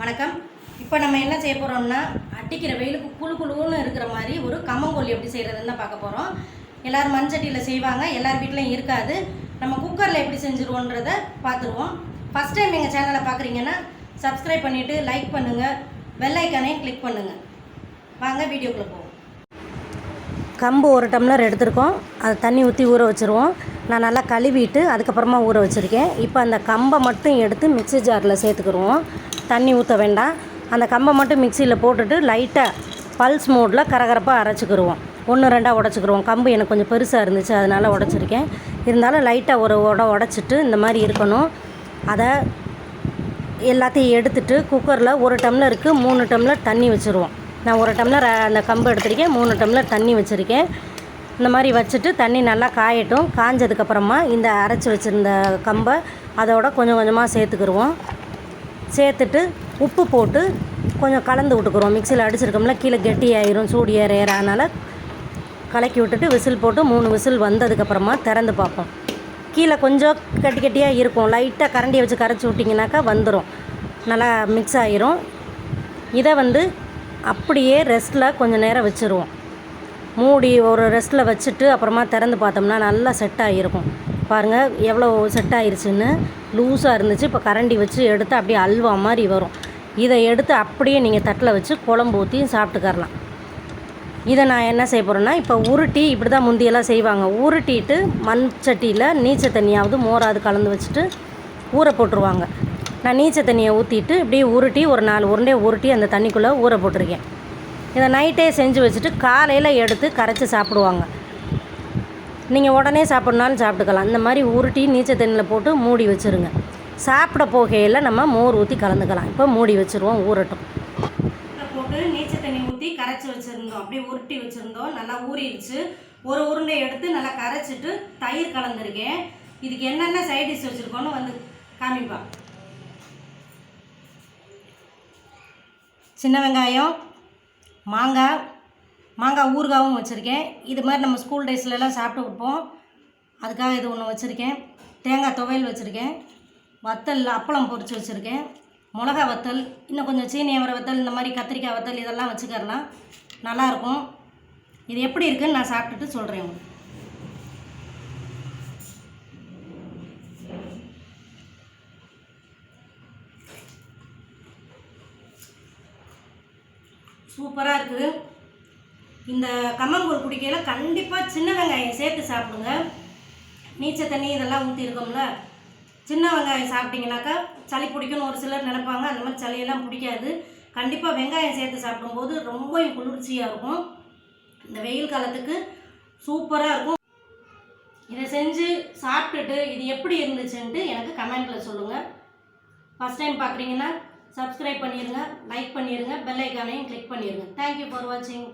வணக்கம். இப்போ நம்ம என்ன செய்ய போகிறோம்னா அடிக்கிற வெயிலுக்கு குளு குளுன்னு இருக்கிற மாதிரி ஒரு கம்மங்கோல் எப்படி செய்கிறதுன்னு தான் பார்க்க போகிறோம் எல்லோரும் மண்சட்டியில் செய்வாங்க எல்லார் வீட்லையும் இருக்காது. நம்ம குக்கரில் எப்படி செஞ்சுருவோன்றத பார்த்துருவோம். ஃபஸ்ட் டைம் எங்கள் சேனலை பார்க்குறீங்கன்னா சப்ஸ்கிரைப் பண்ணிவிட்டு லைக் பண்ணுங்கள் பெல் ஐக்கானையும் கிளிக் பண்ணுங்கள் வாங்க வீடியோக்குள்ளே போவோம். கம்பு ஒரு டம்ளர் எடுத்திருக்கோம். அதை தண்ணி ஊற்றி ஊற வச்சுருவோம். நான் நல்லா கழுவிட்டு அதுக்கப்புறமா ஊற வச்சுருக்கேன். இப்போ அந்த கம்பை மட்டும் எடுத்து மிக்சி ஜாரில் சேர்த்துக்கிருவோம். தண்ணி ஊற்ற வேண்டாம். அந்த கம்பை மட்டும் மிக்சியில் போட்டுட்டு லைட்டாக பல்ஸ் மோடில் கரகரப்பாக அரைச்சிக்கிருவோம். ஒன்று ரெண்டாக உடச்சிக்கிருவோம். கம்பு எனக்கு கொஞ்சம் பெருசாக இருந்துச்சு அதனால் உடச்சிருக்கேன். இருந்தாலும் லைட்டாக ஒரு உட உடச்சிட்டு இந்த மாதிரி இருக்கணும். அதை எல்லாத்தையும் எடுத்துட்டு குக்கரில் ஒரு டம்ளருக்கு மூணு டம்ளர் தண்ணி வச்சுருவோம். நான் ஒரு டம்ளர் அந்த கம்பு எடுத்திருக்கேன். மூணு டம்ளர் தண்ணி வச்சுருக்கேன். இந்த மாதிரி வச்சுட்டு தண்ணி நல்லா காயட்டும். காஞ்சதுக்கப்புறமா இந்த அரைச்சி வச்சுருந்த கம்பை அதோட கொஞ்சம் கொஞ்சமாக சேர்த்துக்கிருவோம். சேர்த்துட்டு உப்பு போட்டு கொஞ்சம் கலந்து விட்டுக்குறோம். மிக்சியில் அடிச்சிருக்கோம்ல கீழே கெட்டியாயிரும் சூடு ஏற ஏற அதனால் கலக்கி விட்டுட்டு விசில் போட்டு மூணு விசில் வந்ததுக்கப்புறமா திறந்து பார்ப்போம். கீழே கொஞ்சம் கட்டி கட்டியாக இருக்கும். லைட்டாக கரண்டியை வச்சு கரைச்சி விட்டிங்கனாக்கா வந்துடும் நல்லா மிக்ஸ் ஆயிரும். இதை வந்து அப்படியே ரெஸ்ட்டில் கொஞ்சம் நேரம் வச்சுருவோம். மூடி ஒரு ரெஸ்ட்டில் வச்சுட்டு அப்புறமா திறந்து பார்த்தோம்னா நல்லா செட் ஆகிருக்கும் பாருங்கள் எவ்வளோ செட் ஆயிருச்சுன்னு லூஸாக இருந்துச்சு. இப்போ கரண்டி வச்சு எடுத்து அப்படியே அல்வா மாதிரி வரும். இதை எடுத்து அப்படியே நீங்கள் தட்டில் வச்சு குழம்பு ஊற்றியும் சாப்பிட்டுக்கரலாம். இதை நான் என்ன செய்ய போகிறேன்னா இப்போ உருட்டி இப்படி தான் முந்தியெல்லாம் செய்வாங்க. உருட்டிட்டு மண் சட்டியில் நீச்ச தண்ணியாவது மோராவது கலந்து வச்சுட்டு ஊற போட்டுருவாங்க. நான் நீச்ச தண்ணியை ஊற்றிட்டு இப்படியே உருட்டி ஒரு நாலு உருண்டையை உருட்டி அந்த தண்ணிக்குள்ளே ஊற போட்டிருக்கேன். இதை நைட்டே செஞ்சு வச்சுட்டு காலையில் எடுத்து கரைச்சி சாப்பிடுவாங்க. நீங்கள் உடனே சாப்பிட்னாலும் சாப்பிட்டுக்கலாம். இந்த மாதிரி உருட்டி நீச்ச தண்ணியில் போட்டு மூடி வச்சுருங்க. சாப்பிட போகையில் நம்ம மோர் ஊற்றி கலந்துக்கலாம். இப்போ மூடி வச்சுருவோம் ஊறட்டும். போட்டு நீச்ச தண்ணி ஊற்றி கரைச்சி வச்சுருந்தோம். அப்படியே உருட்டி வச்சுருந்தோம். நல்லா ஊறிடுச்சு. ஒரு உருண்டை எடுத்து நல்லா கரைச்சிட்டு தயிர் கலந்துருக்கேன். இதுக்கு என்னென்ன சைட் டிஷ் வச்சுருக்கோன்னு வந்து காமிப்பா. சின்ன வெங்காயம் மாங்காய் மாங்காய் ஊறுகாவும் வச்சுருக்கேன். இது மாதிரி நம்ம ஸ்கூல் டேஸ்லலாம் சாப்பிட்டு கொடுப்போம். அதுக்காக இது ஒன்று வச்சுருக்கேன். தேங்காய் துவையல் வச்சுருக்கேன். வத்தல் அப்பளம் பொரித்து வச்சுருக்கேன். மிளகா வத்தல் இன்னும் கொஞ்சம் சீனி அவரை வத்தல் இந்த மாதிரி கத்திரிக்காய் வத்தல் இதெல்லாம் வச்சுக்கறலாம் நல்லாயிருக்கும் இது எப்படி இருக்குதுன்னு நான் சாப்பிட்டுட்டு சொல்கிறேன் உங்களுக்கு. சூப்பராக இருக்குது. இந்த கம்மங்கூழ் குடிக்கையில் கண்டிப்பாக சின்ன வெங்காயம் சேர்த்து சாப்பிடுங்க. நீச்ச தண்ணி இதெல்லாம் ஊற்றிருக்கோம்ல சின்ன வெங்காயம் சாப்பிட்டீங்கனாக்கா சளி பிடிக்கும்னு ஒரு சிலர் நினைப்பாங்க. அந்த மாதிரி சளியெல்லாம் பிடிக்காது. கண்டிப்பாக வெங்காயம் சேர்த்து சாப்பிடும்போது ரொம்ப குளிர்ச்சியாக இருக்கும். இந்த வெயில் காலத்துக்கு சூப்பராக இருக்கும். இதை செஞ்சு சாப்பிட்டுட்டு இது எப்படி இருந்துச்சுன்ட்டு எனக்கு கமெண்ட்டில் சொல்லுங்கள் ஃபஸ்ட் டைம் பார்க்குறீங்கன்னா சப்ஸ்கிரைப் பண்ணிடுங்க லைக் பண்ணிடுங்க பெல் ஐக்கானையும் கிளிக் பண்ணிடுங்க தேங்க்யூ ஃபார் வாட்சிங்